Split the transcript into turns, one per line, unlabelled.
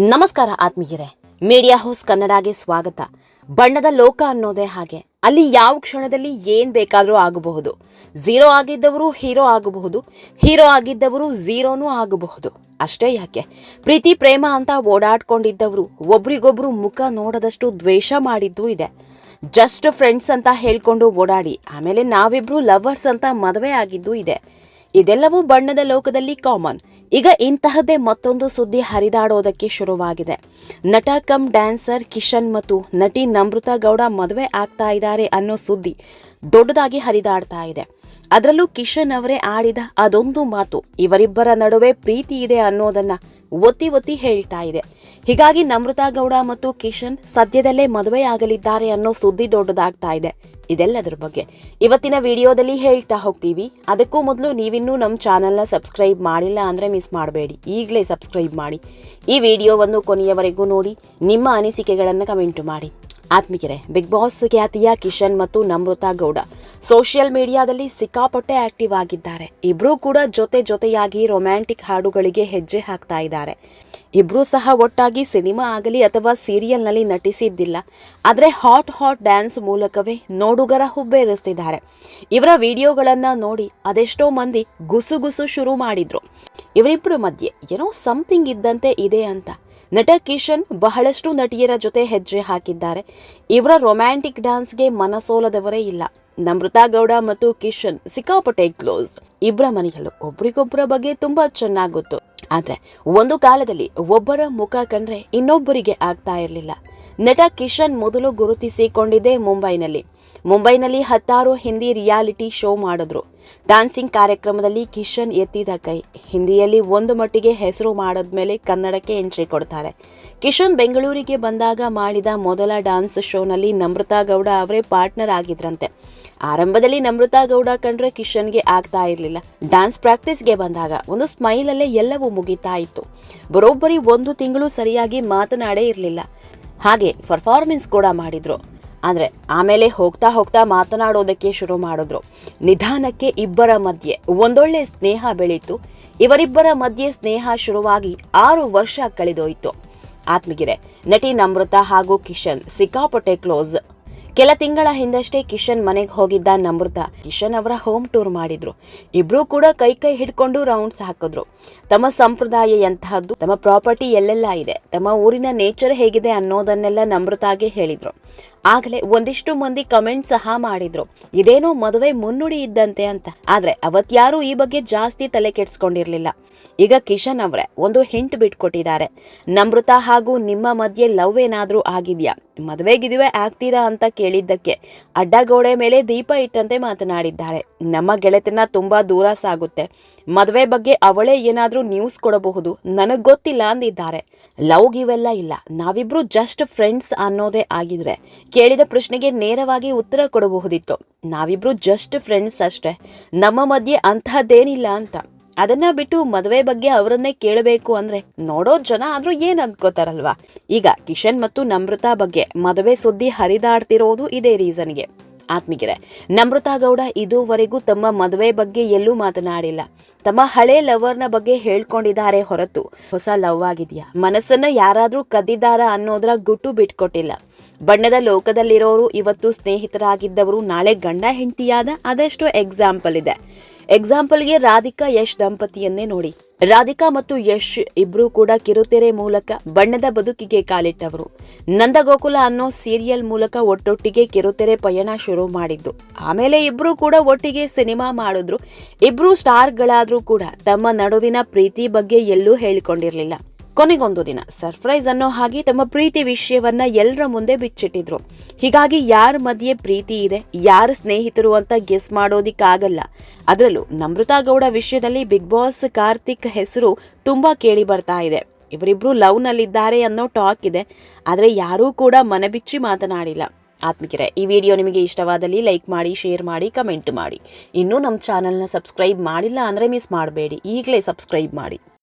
ನಮಸ್ಕಾರ ಆತ್ಮೀಯರೇ. Media house ಕನ್ನಡಗೆ ಸ್ವಾಗತ. ಬಣ್ಣದ ಲೋಕ ಅನ್ನೋದೇ ಹಾಗೆ. ಅಲ್ಲಿ ಯಾವ ಕ್ಷಣದಲ್ಲಿ ಏನ್ ಬೇಕಾದರೂ ಆಗಬಹುದು. ಝೀರೋ ಆಗಿದ್ದವರು ಹೀರೋ ಆಗಬಹುದು. ಹೀರೋ ಆಗಿದ್ದವರು ಝೀರೋನೂ ಆಗಬಹುದು. ಅಷ್ಟೇ ಯಾಕೆ? ಪ್ರೀತಿ, ಪ್ರೇಮ ಅಂತ ಓಡಾಡ್ಕೊಂಡಿದ್ದವರು ಒಬ್ರಿಗೊಬ್ರು ಮುಖ ನೋಡದಷ್ಟು ದ್ವೇಷ ಮಾಡಿದ್ದೂ ಇದೆ. ಜಸ್ಟ್ ಫ್ರೆಂಡ್ಸ್ ಅಂತ ಹೇಳ್ಕೊಂಡು ಓಡಾಡಿ. ಆಮೇಲೆ ನಾವಿಬ್ರು ಲವರ್ಸ್ ಅಂತ ಮದುವೆ ಆಗಿದ್ದು ಇದೆ. ಇದೆಲ್ಲವೂ ಬಣ್ಣದ ಲೋಕದಲ್ಲಿ ಕಾಮನ್. ಈಗ ಇಂತಹದ್ದೇ ಮತ್ತೊಂದು ಸುದ್ದಿ ಹರಿದಾಡೋದಕ್ಕೆ ಶುರುವಾಗಿದೆ. ನಟ ಕಮ್ ಡ್ಯಾನ್ಸರ್ ಕಿಶನ್ ಮತ್ತು ನಟಿ ನಮೃತಾ ಗೌಡ ಮದುವೆ ಆಗ್ತಾ ಇದ್ದಾರೆ ಅನ್ನೋ ಸುದ್ದಿ ದೊಡ್ಡದಾಗಿ ಹರಿದಾಡ್ತಾ ಇದೆ. ಅದರಲ್ಲೂ ಕಿಶನ್ ಅವರೇ ಆಡಿದ ಅದೊಂದು ಮಾತು, ಇವರಿಬ್ಬರ ನಡುವೆ ಪ್ರೀತಿ ಇದೆ ಅನ್ನೋದನ್ನ ಒತ್ತಿ ಒತ್ತಿ ಹೇಳ್ತಾ ಇದೆ. ಹೀಗಾಗಿ ನಮೃತಾ ಗೌಡ ಮತ್ತು ಕಿಶನ್ ಸದ್ಯದಲ್ಲೇ ಮದುವೆ ಆಗಲಿದ್ದಾರೆ ಅನ್ನೋ ಸುದ್ದಿ ದೊಡ್ಡದಾಗ್ತಾ ಇದೆ. ಇದೆಲ್ಲದರ ಬಗ್ಗೆ ಇವತ್ತಿನ ವಿಡಿಯೋದಲ್ಲಿ ಹೇಳ್ತಾ ಹೋಗ್ತೀವಿ. ಅದಕ್ಕೂ ಮೊದಲು ನೀವಿನ್ನೂ ನಮ್ಮ ಚಾನಲ್ನ ಸಬ್ಸ್ಕ್ರೈಬ್ ಮಾಡಿಲ್ಲ ಅಂದರೆ ಮಿಸ್ ಮಾಡಬೇಡಿ. ಈಗಲೇ ಸಬ್ಸ್ಕ್ರೈಬ್ ಮಾಡಿ. ಈ ವಿಡಿಯೋವನ್ನು ಕೊನೆಯವರೆಗೂ ನೋಡಿ, ನಿಮ್ಮ ಅನಿಸಿಕೆಗಳನ್ನು ಕಮೆಂಟ್ ಮಾಡಿ. ಆತ್ಮೀಯರೇ ಬಿಗ್ ಬಾಸ್ ಖ್ಯಾತಿಯ ಕಿಶನ್ ಮತ್ತು ನಮೃತಾ ಗೌಡ ಸೋಷಿಯಲ್ ಮೀಡಿಯಾದಲ್ಲಿ ಸಿಕ್ಕಾಪಟ್ಟೆ ಆಕ್ಟಿವ್ ಆಗಿದ್ದಾರೆ. ಇಬ್ಬರೂ ಕೂಡ ಜೊತೆ ಜೊತೆಯಾಗಿ ರೊಮ್ಯಾಂಟಿಕ್ ಹಾಡುಗಳಿಗೆ ಹೆಜ್ಜೆ ಹಾಕ್ತಾ ಇದ್ದಾರೆ. ಇಬ್ಬರೂ ಸಹ ಒಟ್ಟಾಗಿ ಸಿನಿಮಾ ಆಗಲಿ ಅಥವಾ ಸೀರಿಯಲ್ನಲ್ಲಿ ನಟಿಸಿದ್ದಿಲ್ಲ. ಆದರೆ ಹಾಟ್ ಹಾಟ್ ಡ್ಯಾನ್ಸ್ ಮೂಲಕವೇ ನೋಡುಗರ ಹುಬ್ಬೇರಿಸ್ತಿದ್ದಾರೆ ಇವರ ವಿಡಿಯೋಗಳನ್ನು ನೋಡಿ ಅದೆಷ್ಟೋ ಮಂದಿ ಗುಸುಗುಸು ಶುರು ಮಾಡಿದ್ರು. ಇವರಿಬ್ಬರ ಮಧ್ಯೆ ಏನೋ ಸಮಥಿಂಗ್ ಇದ್ದಂತೆ ಇದೆ ಅಂತ. ನಟ ಕಿಶನ್ ಬಹಳಷ್ಟು ನಟಿಯರ ಜೊತೆ ಹೆಜ್ಜೆ ಹಾಕಿದ್ದಾರೆ. ಇವರ ರೊಮ್ಯಾಂಟಿಕ್ ಡ್ಯಾನ್ಸ್ಗೆ ಮನಸೋಲದವರೇ ಇಲ್ಲ. ನಮೃತಾ ಗೌಡ ಮತ್ತು ಕಿಶನ್ ಸಿಕ್ಕಾಪಟ್ಟೆ ಕ್ಲೋಸ್ ಇಬ್ಬರ ಮನೆಯಲ್ಲೂ ಒಬ್ರಿಗೊಬ್ಬರ ಬಗ್ಗೆ ತುಂಬಾ ಚೆನ್ನಾಗಿ ಗೊತ್ತು. ಆದ್ರೆ ಒಂದು ಕಾಲದಲ್ಲಿ ಒಬ್ಬರ ಮುಖ ಕಂಡ್ರೆ ಇನ್ನೊಬ್ಬರಿಗೆ ಆಗ್ತಾ ಇರಲಿಲ್ಲ. ನಟ ಕಿಶನ್ ಮೊದಲು ಗುರುತಿಸಿಕೊಂಡಿದೆ ಮುಂಬೈನಲ್ಲಿ. ಮುಂಬೈನಲ್ಲಿ ಹತ್ತಾರು ಹಿಂದಿ ರಿಯಾಲಿಟಿ ಶೋ ಮಾಡಿದ್ರು. ಡ್ಯಾನ್ಸಿಂಗ್ ಕಾರ್ಯಕ್ರಮದಲ್ಲಿ ಕಿಶನ್ ಎತ್ತಿದ ಕೈ. ಹಿಂದಿಯಲ್ಲಿ ಒಂದು ಮಟ್ಟಿಗೆ ಹೆಸರು ಮಾಡಿದ್ಮೇಲೆ ಕನ್ನಡಕ್ಕೆ ಎಂಟ್ರಿ ಕೊಡ್ತಾರೆ. ಕಿಶನ್ ಬೆಂಗಳೂರಿಗೆ ಬಂದಾಗ ಮಾಡಿದ ಮೊದಲ ಡಾನ್ಸ್ ಶೋನಲ್ಲಿ ನಮೃತಾ ಗೌಡ ಅವರೇ ಪಾರ್ಟ್ನರ್ ಆಗಿದ್ರಂತೆ. ಆರಂಭದಲ್ಲಿ ನಮ್ರತಾ ಗೌಡ ಕಂಡ್ರೆ ಕಿಶನ್ಗೆ ಆಗ್ತಾ ಇರಲಿಲ್ಲ. ಡಾನ್ಸ್ ಪ್ರಾಕ್ಟೀಸ್ಗೆ ಬಂದಾಗ ಒಂದು ಸ್ಮೈಲಲ್ಲೇ ಎಲ್ಲವೂ ಮುಗಿತಾ ಇತ್ತು. ಬರೋಬ್ಬರಿ ಒಂದು ತಿಂಗಳು ಸರಿಯಾಗಿ ಮಾತನಾಡೇ ಇರಲಿಲ್ಲ. ಹಾಗೆ ಪರ್ಫಾರ್ಮೆನ್ಸ್ ಕೂಡ ಮಾಡಿದ್ರು. ಆದರೆ ಆಮೇಲೆ ಹೋಗ್ತಾ ಹೋಗ್ತಾ ಮಾತನಾಡೋದಕ್ಕೆ ಶುರು ಮಾಡಿದ್ರು. ನಿಧಾನಕ್ಕೆ ಇಬ್ಬರ ಮಧ್ಯೆ ಒಂದೊಳ್ಳೆ ಸ್ನೇಹ ಬೆಳೀತು. ಇವರಿಬ್ಬರ ಮಧ್ಯೆ ಸ್ನೇಹ ಶುರುವಾಗಿ ಆರು ವರ್ಷ ಕಳೆದೋಯಿತು. ಆತ್ಮಗಿರೆ ನಟಿ ನಮೃತ ಹಾಗೂ ಕಿಶನ್ ಸಿಕ್ಕಾಪಟ್ಟೆ ಕ್ಲೋಸ್. ಕೆಲ ತಿಂಗಳ ಹಿಂದಷ್ಟೇ ಕಿಶನ್ ಮನೆಗೆ ಹೋಗಿದ್ದ ನಮೃತ ಕಿಶನ್ ಅವರ ಹೋಮ್ ಟೂರ್ ಮಾಡಿದ್ರು. ಇಬ್ರು ಕೂಡ ಕೈ ಕೈ ಹಿಡ್ಕೊಂಡು ರೌಂಡ್ಸ್ ಹಾಕಿದ್ರು. ತಮ್ಮ ಸಂಪ್ರದಾಯ ಎಂತಹದ್ದು, ತಮ್ಮ ಪ್ರಾಪರ್ಟಿ ಎಲ್ಲೆಲ್ಲ ಇದೆ, ತಮ್ಮ ಊರಿನ ನೇಚರ್ ಹೇಗಿದೆ ಅನ್ನೋದನ್ನೆಲ್ಲ ನಮೃತಾಗೆ ಹೇಳಿದ್ರು. ಆಗಲೇ ಒಂದಿಷ್ಟು ಮಂದಿ ಕಮೆಂಟ್ ಸಹ ಮಾಡಿದ್ರು. ಇದೇನೋ ಮದುವೆ ಮುನ್ನುಡಿ ಇದ್ದಂತೆ ಅಂತ. ಆದ್ರೆ ಅವತ್ಯಾರು ಈ ಬಗ್ಗೆ ಜಾಸ್ತಿ ತಲೆ ಕೆಡ್ಸ್ಕೊಂಡಿರ್ಲಿಲ್ಲ. ಈಗ ಕಿಶನ್ ಅವರೇ ಒಂದು ಹಿಂಟ್ ಬಿಟ್ಕೊಟ್ಟಿದ್ದಾರೆ. ನಮೃತ ಹಾಗೂ ನಿಮ್ಮ ಮಧ್ಯೆ ಲವ್ ಏನಾದ್ರೂ ಆಗಿದ್ಯಾ? ಮದುವೆ ಗಿದುವೆ ಆಗ್ತೀರಾ ಅಂತ ಕೇಳಿದ್ದಕ್ಕೆ ಅಡ್ಡಗೋಡೆ ಮೇಲೆ ದೀಪ ಇಟ್ಟಂತೆ ಮಾತನಾಡಿದ್ದಾರೆ. ನಮ್ಮ ಗೆಳೆತನ ತುಂಬಾ ದೂರ ಸಾಗುತ್ತೆ. ಮದುವೆ ಬಗ್ಗೆ ಅವಳೇ ಏನಾದ್ರೂ ನ್ಯೂಸ್ ಕೊಡಬಹುದು. ನನಗೆ ಗೊತ್ತಿಲ್ಲ ಅಂದಿದ್ದಾರೆ. ಲವ್ ಗಿವೆಲ್ಲ ಇಲ್ಲ. ನಾವಿಬ್ರು ಜಸ್ಟ್ ಫ್ರೆಂಡ್ಸ್ ಅನ್ನೋದೇ ಆಗಿದ್ರೆ ಕೇಳಿದ ಪ್ರಶ್ನೆಗೆ ನೇರವಾಗಿ ಉತ್ತರ ಕೊಡಬಹುದಿತ್ತು. ನಾವಿಬ್ರು ಜಸ್ಟ್ ಫ್ರೆಂಡ್ಸ್ ಅಷ್ಟೇ. ನಮ್ಮ ಮಧ್ಯೆ ಅಂತಹದ್ದೇನಿಲ್ಲ ಅಂತ. ಅದನ್ನ ಬಿಟ್ಟು ಮದುವೆ ಬಗ್ಗೆ ಅವರನ್ನೇ ಕೇಳಬೇಕು ಅಂದ್ರೆ ನೋಡೋ ಜನ ಆದ್ರೂ ಏನ್ ಅನ್ಕೋತಾರಲ್ವಾ? ಈಗ ಕಿಶನ್ ಮತ್ತು ನಮ್ರತಾ ಬಗ್ಗೆ ಮದುವೆ ಸುದ್ದಿ ಹರಿದಾಡ್ತಿರೋದು ಇದೇ ರೀಸನ್ಗೆ ಆತ್ಮಿಗೆರೆ ನಮ್ರತಾ ಗೌಡ ಇದುವರೆಗೂ ತಮ್ಮ ಮದುವೆ ಬಗ್ಗೆ ಎಲ್ಲೂ ಮಾತನಾಡಿಲ್ಲ. ತಮ್ಮ ಹಳೆ ಲವರ್ನ ಬಗ್ಗೆ ಹೇಳ್ಕೊಂಡಿದ್ದಾರೆ ಹೊರತು. ಹೊಸ ಲವ್ ಆಗಿದೆಯಾ? ಮನಸ್ಸನ್ನ ಯಾರಾದರೂ ಕದ್ದಿದ್ದಾರಾ ಅನ್ನೋದ್ರ ಗುಟ್ಟು ಬಿಟ್ಕೊಟ್ಟಿಲ್ಲ. ಬಣ್ಣದ ಲೋಕದಲ್ಲಿರೋರು ಇವತ್ತು ಸ್ನೇಹಿತರಾಗಿದ್ದವರು ನಾಳೆ ಗಂಡ ಹೆಂಡತಿಯಾದ ಅದೆಷ್ಟು ಎಕ್ಸಾಂಪಲ್ ಇದೆ. ಎಕ್ಸಾಂಪಲ್ಗೆ ರಾಧಿಕಾ, ಯಶ್ ದಂಪತಿಯನ್ನೇ ನೋಡಿ. ರಾಧಿಕಾ ಮತ್ತು ಯಶ್ ಇಬ್ರು ಕೂಡ ಕಿರುತೆರೆ ಮೂಲಕ ಬಣ್ಣದ ಬದುಕಿಗೆ ಕಾಲಿಟ್ಟವರು. ನಂದಗೋಕುಲ ಅನ್ನೋ ಸೀರಿಯಲ್ ಮೂಲಕ ಒಟ್ಟೊಟ್ಟಿಗೆ ಕಿರುತೆರೆ ಪಯಣ ಶುರು ಮಾಡಿದ್ದು. ಆಮೇಲೆ ಇಬ್ರು ಕೂಡ ಒಟ್ಟಿಗೆ ಸಿನಿಮಾ ಮಾಡಿದ್ರು. ಇಬ್ರು ಸ್ಟಾರ್ಗಳಾದ್ರೂ ಕೂಡ ತಮ್ಮ ನಡುವಿನ ಪ್ರೀತಿ ಬಗ್ಗೆ ಎಲ್ಲೂ ಹೇಳಿಕೊಂಡಿರ್ಲಿಲ್ಲ. ಕೊನೆಗೊಂದು ದಿನ. ಸರ್ಪ್ರೈಸ್ ಅನ್ನೋ ಹಾಗೆ ತಮ್ಮ ಪ್ರೀತಿ ವಿಷಯವನ್ನ ಎಲ್ಲರ ಮುಂದೆ ಬಿಚ್ಚಿಟ್ಟಿದ್ರು. ಹೀಗಾಗಿ ಯಾರ ಮಧ್ಯೆ ಪ್ರೀತಿ ಇದೆ, ಯಾರ ಸ್ನೇಹಿತರು ಅಂತ ಗೆಸ್ ಮಾಡೋದಿಕ್ಕಾಗಲ್ಲ. ಅದರಲ್ಲೂ ನಮ್ರತಾ ಗೌಡ ವಿಷಯದಲ್ಲಿ ಬಿಗ್ ಬಾಸ್ ಕಾರ್ತಿಕ್ ಹೆಸರು ತುಂಬಾ ಕೇಳಿ ಬರ್ತಾ ಇದೆ. ಇವರಿಬ್ರು ಲವ್ ನಲ್ಲಿದ್ದಾರೆ ಅನ್ನೋ ಟಾಕ್ ಇದೆ. ಆದರೆ ಯಾರೂ ಕೂಡ ಮನಬಿಚ್ಚಿ ಮಾತನಾಡಿಲ್ಲ. ಆತ್ಮಿಕರೆ, ಈ ವಿಡಿಯೋ ನಿಮಗೆ ಇಷ್ಟವಾದಲ್ಲಿ ಲೈಕ್ ಮಾಡಿ, ಶೇರ್ ಮಾಡಿ, ಕಮೆಂಟ್ ಮಾಡಿ. ಇನ್ನೂ ನಮ್ಮ ಚಾನಲ್ನ ಸಬ್ಸ್ಕ್ರೈಬ್ ಮಾಡಿಲ್ಲ ಅಂದರೆ ಮಿಸ್ ಮಾಡಬೇಡಿ. ಈಗಲೇ ಸಬ್ಸ್ಕ್ರೈಬ್ ಮಾಡಿ.